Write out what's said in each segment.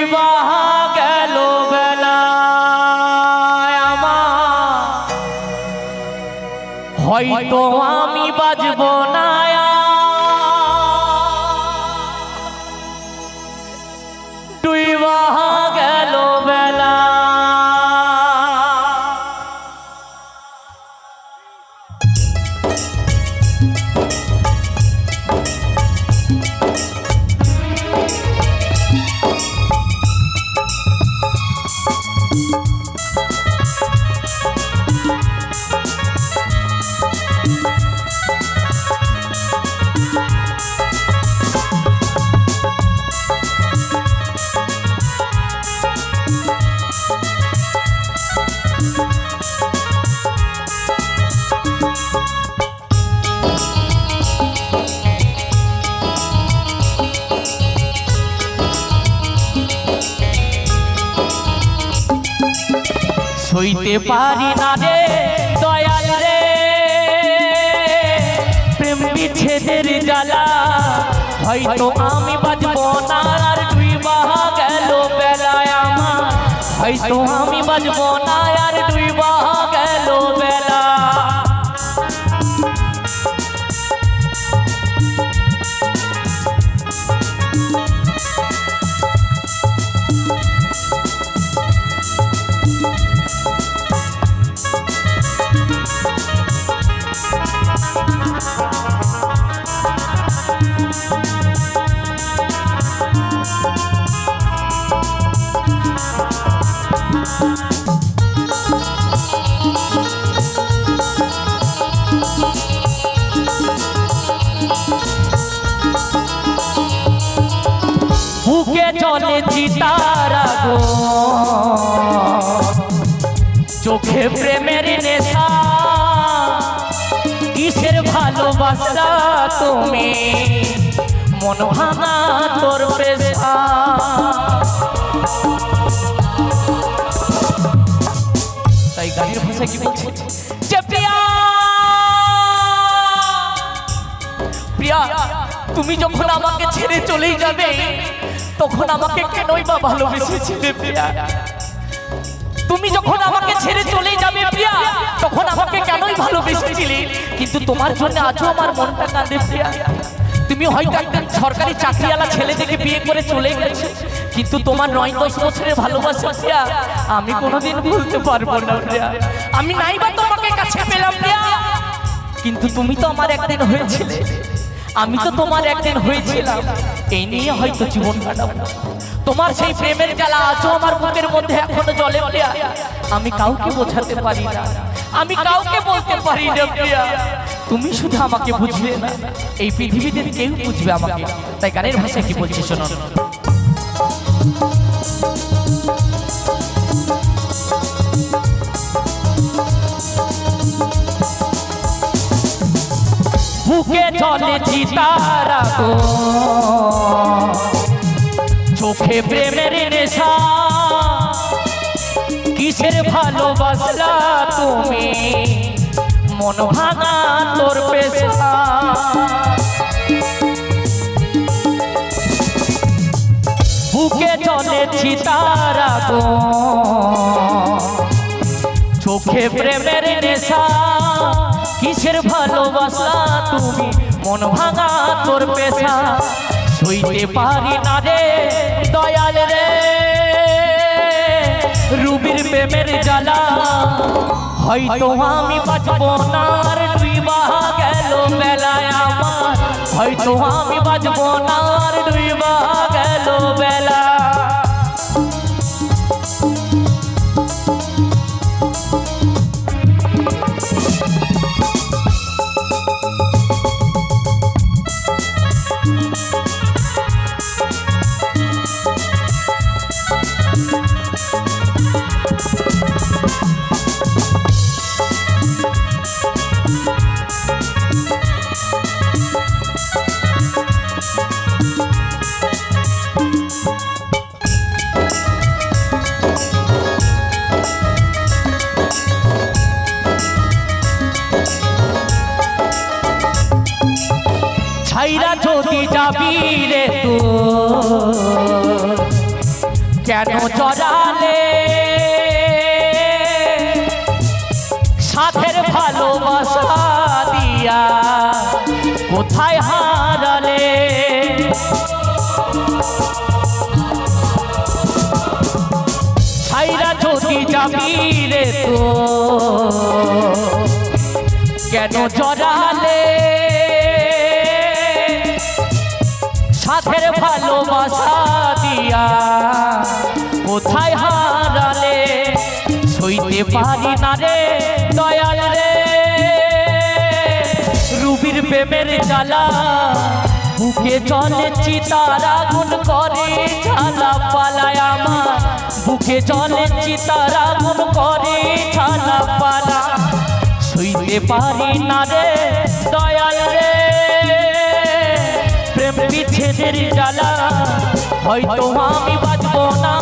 ডুইবা গেল বেলা আমার। হয়তো আমি বাজব সইতে পারি না রে, দয়াল রে। প্রেম বিচ্ছেদের জ্বালা, হয়তো আমি বাজব না, আর ডুইবা গেল বেলায় আমার। হয়তো আমি বাজব না বুকে চলে চিতারা চোখে প্রেমের নেশা, কিসের ভালোবাসা তুমি? মন ভাঙা তোর পেশা। তাই গানের ভাষা কি বলছে? যে প্রিয়া তুমি যখন আমাকে ছেড়ে চলেই যাবে, তখন আমাকে কেনই বা ভালোবেসেছিলে প্রিয়া? তুমি যখন আমাকে ছেড়ে চলেই যাবে প্রিয়া, তখন আমাকে কেনই ভালোবেসেছিলে? কিন্তু তোমার জন্য আজও আমার মনটা কাঁদে প্রিয়া। তুমি হয়তো একজন সরকারি চাকরিওয়ালা ছেলে থেকে বিয়ে করে চলে গেছে, কিন্তু তোমার নয় দশ বছরের ভালোবাসা প্রিয়া, আমি কোনোদিন ভুলতে পারব না প্রিয়া। আমি নাই বা তোমাকে কাছে পেলাম প্রিয়া। কিন্তু তুমি তো আমার একদিন হয়েছিলে। আমি তো তোমার একদিন হয়েছিলাম। এই নিয়ে হয়তো জীবন কাটাবো। তোমার সেই প্রেমের জ্বালা আজও আমার বুকের মধ্যে এখনও জলে প্রিয়া। আমি কাউকে বোঝাতে পারি না। আমি কাউকে বলতে পারি না প্রিয়া। তুমি শুধু আমাকে বুঝবে না এই পৃথিবীতে কেউ বুঝবে আমাকে। তাই গানের ভাষায় কি বলছি শোনো? বুকে চলে চিতারা গো। চোখে প্রেমের নেশা। কিসের ভালোবাসলা তুমি? মন ভাঙা তোর পেশা। বুকে চলে চিতারা গো। চোখে প্রেমের নেশা। কিসের ভালোবাসা তুমি? মন ভাঙা তোর পেশা। সইতে পারি না রে, দয়াল রে। রুবির প্রেমের জ্বালা। হয়তো আমি বাঁচব না আর ডুইবা গেল বেলায় আমার। হয়তো আমি বাঁচব না আর হাইরা যদি যাবি রে তো কেন চড়ালে সাথের ভালোবাসা দিয়া কোথায় হারালে? ছাইরা যদি যাবি রে তো কেন জরা কোথায় হারালে? সইতে পারি না রে দয়াল রে। রুবির প্রেমের জ্বালা বুকে জলে চিতার আগুন করে ঝালা পালায় আমার। বুকে জলে চিতার আগুন করে ঝালা পালা সইতে পারি না রে দয়াল রে। প্রেম বিচ্ছেদের জ্বালা হয়তো আমি বাজবো না।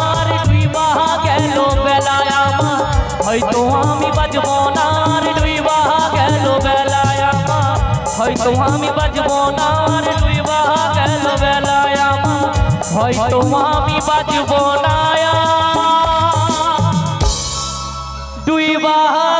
হয়তো আমি বাজবো না আর দুই বাহা গেল বেলায় আমার। হয়তো আমি বাজবো না আর দুই বাহা গেল বেলায় আমার। হয়তো আমি বাজবো না দুই বাহা